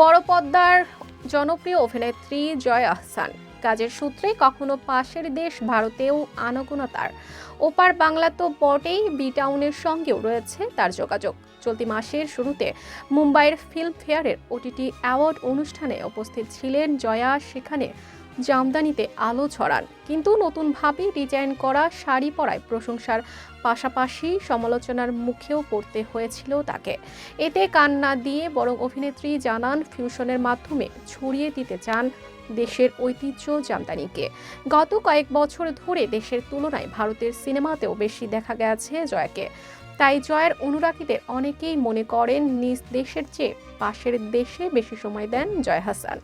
বড় পদ্মার জনপ্রিয় অভিনেত্রী জয় আহসান। কাজের সূত্রে কখনো পাশের দেশ ভারতেও আনগুণতার ওপার বাংলা তো বটেই বি টাউনের সঙ্গেও রয়েছে তার যোগাযোগ। চলতি মাসের শুরুতে মুম্বাইয়ের ফিল্ম ফেয়ারের ওটিটি অ্যাওয়ার্ড অনুষ্ঠানে উপস্থিত ছিলেন জয়া সেখানে। জামদানিতে আলো ছড়ান। কিন্তু নতুনভাবে ডিজাইন করা শাড়ি পরায় প্রশংসার পাশাপাশি সমালোচনার মুখেও পড়তে হয়েছিল তাকে। এতে কান না দিয়ে বরং অভিনেত্রী জানান, ফিউশনের মাধ্যমে ছড়িয়ে দিতে চান দেশের ঐতিহ্য জামদানিকে। গত কয়েক বছর ধরে দেশের তুলনায় ভারতের সিনেমাতেও বেশি দেখা গেছে জয়াকে। তাই জয়ের অনুরাগীদের অনেকেই মনে করেন, নিজ দেশের চেয়ে পাশের দেশে বেশি সময় দেন জয় হাসান।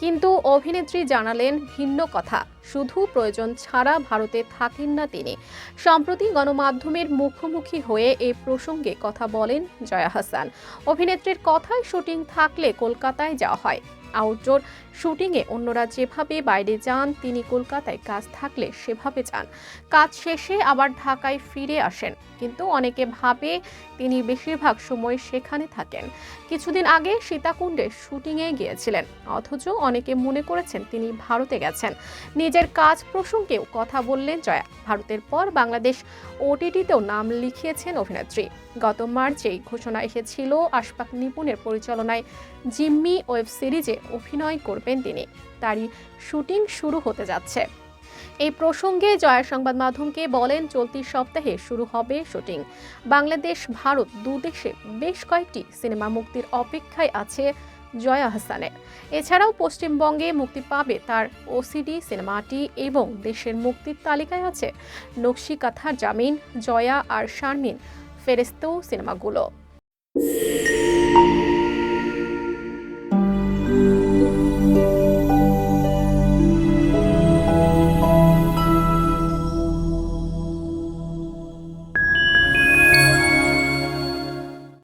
কিন্তু অভিনেত্রী জানালেন ভিন্ন কথা। শুধু প্রয়োজন ছাড়া ভারতে থাকেন না তিনি। সম্প্রতি গণমাধ্যমের মুখোমুখি হয়ে এই প্রসঙ্গে কথা বলেন জয়া হাসান। অভিনেত্রীর কথায় শুটিং থাকলে কলকাতায় যাওয়া হয়। আউটডোর শুটিংয়ে অন্যরা যেভাবে বাইরে যান, তিনি কলকাতায় কাজ থাকলে সেভাবে যান। কাজ শেষে আবার ঢাকায় ফিরে আসেন। কিন্তু অনেকে ভাবে তিনি বেশিরভাগ সময় সেখানে থাকেন। কিছুদিন আগে সীতাকুণ্ডে শুটিংয়ে গিয়েছিলেন। অথচ অনেকে মনে করেছেন তিনি ভারতে গেছেন। নিজের কাজ প্রসঙ্গেও কথা বললেন জয়া। ভারতের পর বাংলাদেশ ওটিটিতেও নাম লিখিয়েছেন অভিনেত্রী। গত মার্চেই ঘোষণা এসেছিল আশপাক নিপুণের পরিচালনায় জিম্মি ওয়েব সিরিজে অভিনয় করবেন তিনি। তারই শুটিং শুরু হতে যাচ্ছে। এই প্রসঙ্গে জয়া সংবাদ মাধ্যমকে বলেন, চলতি সপ্তাহে শুরু হবে শুটিং। বাংলাদেশ, ভারত দু দেশে বেশ কয়েকটি সিনেমা মুক্তির অপেক্ষায় আছে জয়া হাসানের এছাড়াও পশ্চিমবঙ্গে মুক্তি পাবে তার ওসিডি সিনেমাটি এবং দেশের মুক্তির তালিকায় আছে নকশি কাথার জামিন, জয়া আর শারমিন ফেরেস্তো সিনেমাগুলো।